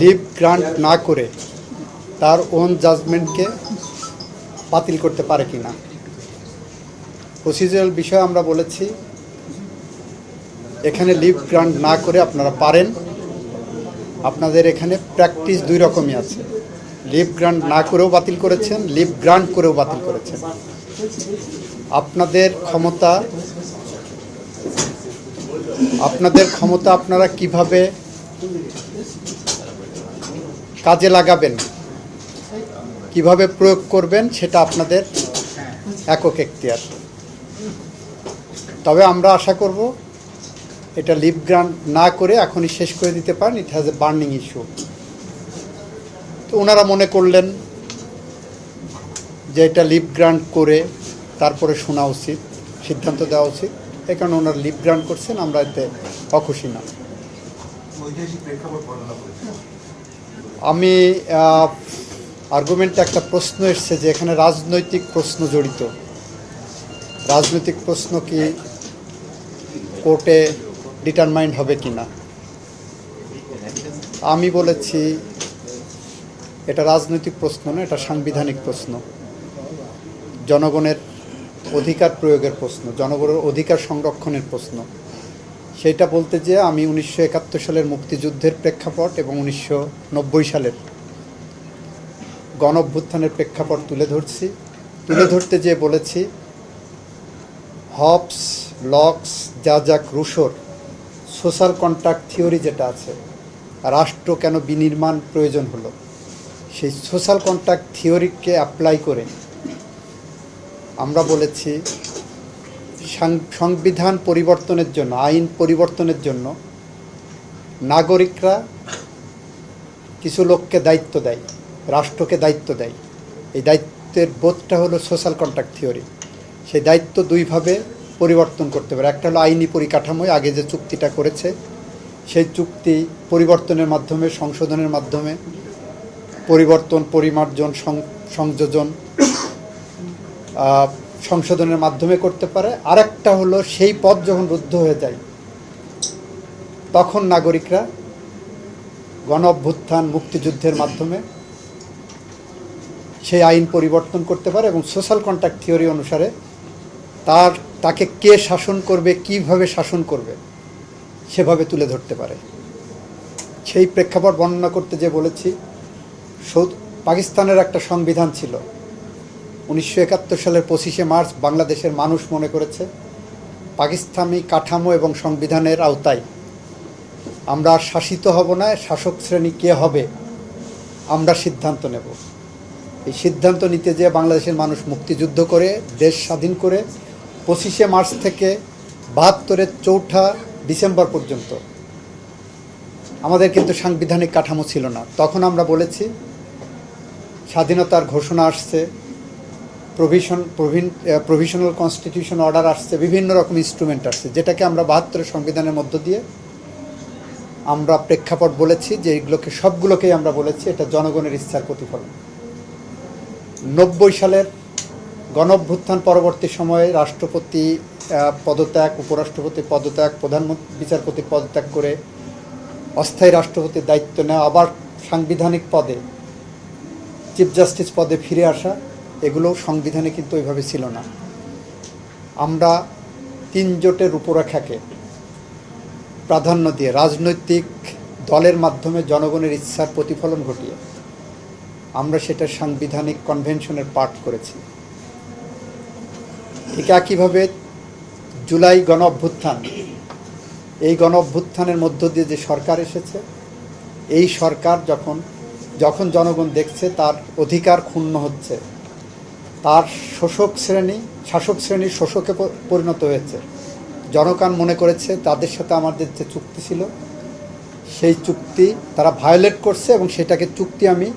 Leave grant না করে তার ওন জাজমেন্টকে বাতিল করতে পারে কি না? প্রসিজারাল বিষয়ে আমরা বলেছি, এখানে লিভ গ্রান্ট না করে আপনারা পারেন। আপনাদের এখানে প্র্যাকটিস দুই রকমই আছে। লিভ গ্রান্ট না করেও বাতিল করেছেন, লিভ গ্রান্ট করেও বাতিল করেছেন। আপনাদের ক্ষমতা আপনাদের ক্ষমতা আপনারা কীভাবে কাজে লাগাবেন? কীভাবে প্রয়োগ করবেন সেটা আপনাদের একক এখতিয়ার। তবে আমরা আশা করব এটা লিপ গ্রান্ট না করে এখনই শেষ করে দিতে পারেন it has a burning issue তো ওনারা মনে করলেন যে এটা লিভ গ্রান্ট করে তারপরে শোনা উচিত, সিদ্ধান্ত দেওয়া উচিত। এই কারণে ওনারা লিপ গ্রান্ট করছেন, আমরা এতে অখুশি না ঐতিহাসিক প্রেক্ষাপট বর্ণনা করেছেন আমি আর্গুমেন্টে একটা প্রশ্ন এসছে যে এখানে রাজনৈতিক প্রশ্ন জড়িত। রাজনৈতিক প্রশ্ন কি কোর্টে ডিটারমাইন্ড হবে কি না? আমি বলেছি, এটা রাজনৈতিক প্রশ্ন না, এটা সাংবিধানিক প্রশ্ন। জনগণের অধিকার প্রয়োগের প্রশ্ন, জনগণের অধিকার সংরক্ষণের প্রশ্ন। সেইটা বলতে যে আমি উনিশশো একাত্তর সালের মুক্তিযুদ্ধের প্রেক্ষাপট এবং উনিশশো নব্বই সালের গণ অভ্যুত্থানের প্রেক্ষাপট তুলে ধরছি। তুলে ধরতে যে বলেছি হপস লক্স যা যাক রুশোর সোশ্যাল কন্ট্রাক্ট থিওরি যেটা আছে, রাষ্ট্র কেন বিনির্মাণ প্রয়োজন হলো, সেই সোশ্যাল কন্ট্রাক্ট থিওরিকে অ্যাপ্লাই করে আমরা বলেছি সংবিধান পরিবর্তনের জন্য, আইন পরিবর্তনের জন্য নাগরিকরা কিছু লোককে দায়িত্ব দেয়, রাষ্ট্রকে দায়িত্ব দেয়। এই দায়িত্বের বোধটা হলো সোশ্যাল কন্ট্রাক্ট থিওরি সেই দায়িত্ব দুইভাবে পরিবর্তন করতে পারে। একটা হলো আইনি পরিকাঠামোয় আগে যে চুক্তিটা করেছে, সেই চুক্তি পরিবর্তনের মাধ্যমে, সংশোধনের মাধ্যমে পরিবর্তন, পরিমার্জন সংযোজন সংশোধনের মাধ্যমে করতে পারে। আরেকটা হলো সেই পথ যখন রুদ্ধ হয়ে যায়, তখন নাগরিকরা গণ অভ্যুত্থান, মুক্তিযুদ্ধের মাধ্যমে সেই আইন পরিবর্তন করতে পারে এবং সোশ্যাল কন্ট্যাক্ট থিওরি অনুসারে তার, তাকে কে শাসন করবে, কীভাবে শাসন করবে, সেভাবে তুলে ধরতে পারে। সেই প্রেক্ষাপট বর্ণনা করতে যে বলেছি পাকিস্তানের একটা সংবিধান ছিল উনিশশো একাত্তর সালের পঁচিশে মার্চ বাংলাদেশের মানুষ মনে করেছে, পাকিস্তানি কাঠামো এবং সংবিধানের আওতায়। আমরা শাসিত হব না, শাসক শ্রেণি কে হবে, আমরা সিদ্ধান্ত নেব। এই সিদ্ধান্ত নিতে যে বাংলাদেশের মানুষ মুক্তিযুদ্ধ করে, দেশ স্বাধীন করে, পঁচিশে মার্চ থেকে বাহাত্তরের চৌঠা ডিসেম্বর পর্যন্ত। আমাদের কিন্তু সাংবিধানিক কাঠামো ছিল না। তখন আমরা বলেছি, স্বাধীনতার ঘোষণা আসছে প্রভিশন প্রভিন প্রভিশনাল কনস্টিটিউশন অর্ডার আসছে, বিভিন্ন রকম ইনস্ট্রুমেন্ট আসছে, যেটাকে আমরা বাহাত্তরের সংবিধানের মধ্য দিয়ে আমরা প্রেক্ষাপট বলেছি যে এইগুলোকে সবগুলোকেই আমরা বলেছি, এটা জনগণের ইচ্ছার প্রতিফলন। নব্বই সালের গণঅভ্যুত্থান পরবর্তী সময়ে রাষ্ট্রপতি পদত্যাগ, উপরাষ্ট্রপতি পদত্যাগ প্রধানমন্ত্রী বিচারপতির পদত্যাগ করে অস্থায়ী রাষ্ট্রপতির দায়িত্ব নেওয়া, আবার সাংবিধানিক পদে চিফ জাস্টিস পদে ফিরে আসা এগুলো সংবিধানে কিন্তু ওইভাবে ছিল না। আমরা তিন জোটের রূপরেখাকে প্রাধান্য দিয়ে রাজনৈতিক দলের মাধ্যমে জনগণের ইচ্ছার প্রতিফলন ঘটিয়ে আমরা সেটা সাংবিধানিক কনভেনশনের পাঠ করেছি। ঠিক একইভাবে জুলাই গণ অভ্যুত্থান, এই গণ অভ্যুত্থানের মধ্য দিয়ে যে সরকার এসেছে, এই সরকার যখন যখন জনগণ দেখছে তার অধিকার ক্ষুণ্ণ হচ্ছে তার শোষক শ্রেণি, শাসক শ্রেণির শোষকে পরিণত হয়েছে। জনগণ মনে করেছে তাদের সাথে আমাদের যে চুক্তি ছিল, সেই চুক্তি তারা ভায়োলেট করছে এবং সেটাকে চুক্তি আমি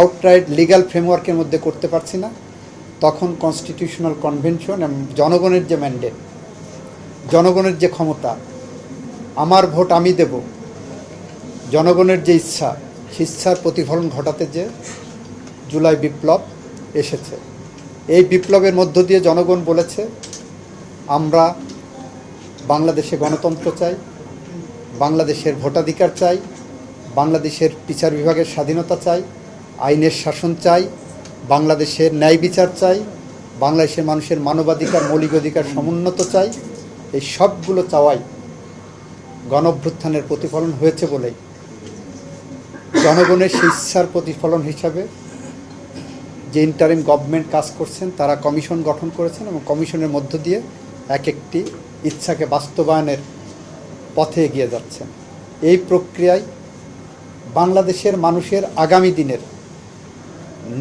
আউটরাইট লিগ্যাল ফ্রেমওয়ার্কের মধ্যে করতে পারছি না। তখন কনস্টিটিউশনাল কনভেনশন এবং জনগণের যে ম্যান্ডেট জনগণের যে ক্ষমতা, আমার ভোট আমি দেব। জনগণের যে ইচ্ছা ইচ্ছার প্রতিফলন ঘটাতে যে জুলাই বিপ্লব এসেছে। এই বিপ্লবের মধ্য দিয়ে জনগণ বলেছে, আমরা বাংলাদেশে গণতন্ত্র চাই, বাংলাদেশের ভোটাধিকার চাই, বাংলাদেশের বিচার বিভাগের স্বাধীনতা চাই, আইনের শাসন চাই, বাংলাদেশের ন্যায় বিচার চাই, বাংলাদেশের মানুষের মানবাধিকার, মৌলিক অধিকার সমুন্নত চাই, এই সবগুলো চাওয়াই গণভ্যুত্থানের প্রতিফলন হয়েছে বলেই জনগণের ইচ্ছার প্রতিফলন হিসাবে যে ইন্টারিম গভর্নমেন্ট কাজ করছেন, তারা কমিশন গঠন করেছেন এবং কমিশনের মধ্য দিয়ে এক একটি ইচ্ছাকে বাস্তবায়নের পথে এগিয়ে যাচ্ছেন। এই প্রক্রিয়ায় বাংলাদেশের মানুষের আগামী দিনের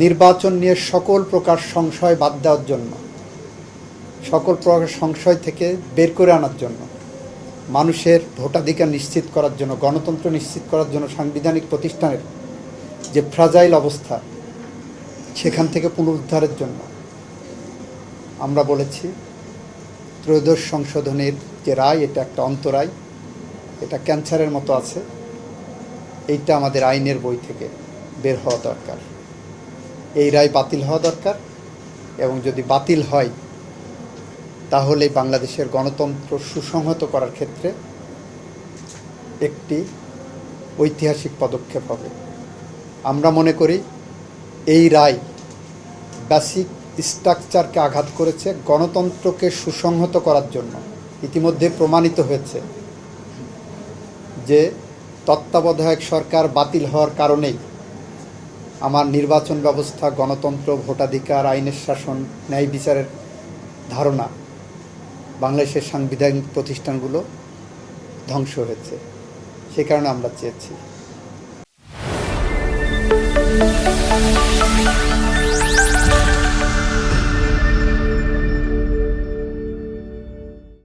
নির্বাচন নিয়ে সকল প্রকার সংশয় বাদ দেওয়ার জন্য, সকল প্রকার সংশয় থেকে বের করে আনার জন্য, মানুষের ভোটাধিকার নিশ্চিত করার জন্য, গণতন্ত্র নিশ্চিত করার জন্য সাংবিধানিক প্রতিষ্ঠানের যে ফ্রাজাইল অবস্থা সেখান থেকে পুনরুদ্ধারের জন্য। আমরা বলেছি, ত্রয়োদশ সংশোধনের যে রায়, এটা একটা অন্তরায়, এটা ক্যান্সারের মতো আছে, এইটা আমাদের আইনের বই থেকে বের হওয়া দরকার। এই রায় বাতিল হওয়া দরকার এবং যদি বাতিল হয়, তাহলে বাংলাদেশের গণতন্ত্র সুসংহত করার ক্ষেত্রে একটি ঐতিহাসিক পদক্ষেপ হবে। আমরা মনে করি এই রায় বেসিক স্ট্রাকচারকে আঘাত করেছে গণতন্ত্রকে সুসংহত করার জন্য। ইতিমধ্যে প্রমাণিত হয়েছে যে তত্ত্বাবধায়ক সরকার বাতিল হওয়ার কারণেই আমার নির্বাচন ব্যবস্থা, গণতন্ত্র, ভোটাধিকার, আইনের শাসন, ন্যায় বিচারের ধারণা বাংলাদেশের সাংবিধানিক প্রতিষ্ঠানগুলো ধ্বংস হয়েছে। সে কারণে আমরা চেয়েছি। Música